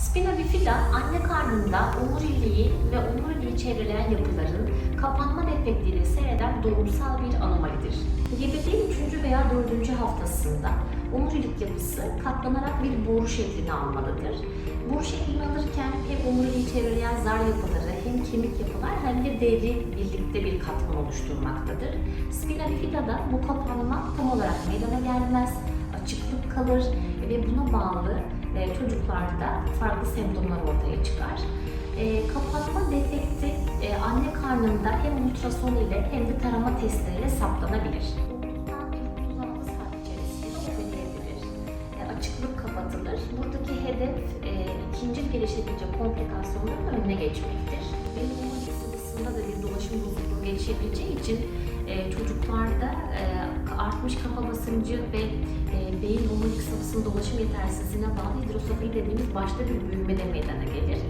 Spina bifida anne karnında omuriliği ve omuriliği çevreleyen yapıların kapanma defektiyle seyreden doğumsal bir anomalidir. Gebeliğin 3. veya 4. haftasında omurilik yapısı katlanarak bir boru şeklini almalıdır. Boru şeklini alırken hem omuriliği çevreleyen zar yapıları hem kemik yapılar hem de deri birlikte bir katman oluşturmaktadır. Spina bifida'da bu kapanma tam olarak meydana gelmez, açıklık kalır ve buna bağlı e, çocuklarda farklı semptomlar ortaya çıkar. E, kapanma defekti e, anne karnında hem ultrason ile hem de tarama testleriyle saptanabilir. 30'dan bir 36 saat içerisinde. E, açıklık kapatılır. Buradaki hedef e, ikinci gelişebilecek komplikasyonların önüne geçmektir. Beyin sıvısında da bir dolaşım bozukluğu gelişebileceği için e, çocuklarda e, artmış kafa basıncı ve e, beyin omurilik sıvısının dolaşım yetersizliğine bağlı hidrosefali dediğimiz başta bir büyüme de meydana gelir.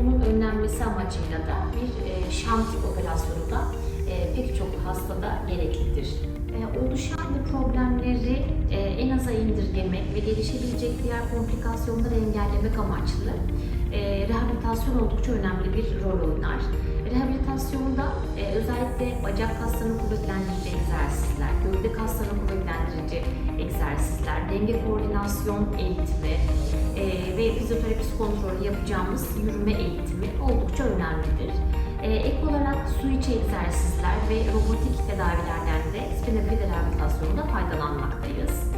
Bunun önlenmesi amacıyla da bir e, şant operasyonu da pek çok hastada gereklidir. Oluşan bu problemleri en aza indirgemek ve gelişebilecek diğer komplikasyonları engellemek amaçlı rehabilitasyon oldukça önemli bir rol oynar. E, özellikle bacak kaslarını kuvvetlendirici egzersizler, gövde kaslarını kuvvetlendirici egzersizler, denge koordinasyon eğitimi e, ve fizyoterapist kontrolü yapacağımız yürüme eğitimi oldukça önemlidir. E, ek olarak su içi egzersizler ve robotik tedavilerden de spina bifida rehabilitasyonunda faydalanmaktayız.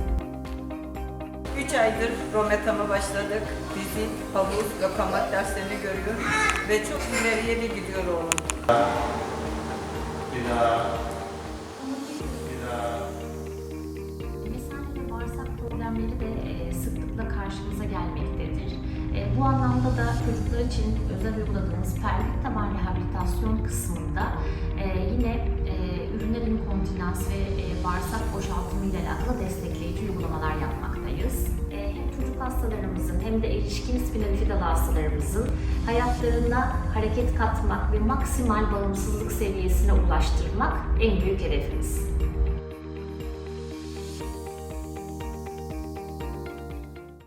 3 aydır rometama başladık. Fizik, havuz, lokomat derslerini görüyor ve çok ileriye de gidiyor oğlum. Bir daha. Bir daha. Mesane ve bağırsak problemleri de e, sıklıkla karşımıza gelmektedir. E, bu anlamda da çocuklar için özel uyguladığımız pelvik taban rehabilitasyon kısmında e, yine e, üriner inkontinans ve e, bağırsak boşaltımı ile alakalı destekleyici uygulamalar yapmaktayız. Hastalarımızın hem de erişkin spina bifida hastalarımızın hayatlarına hareket katmak ve maksimal bağımsızlık seviyesine ulaştırmak en büyük hedefimiz.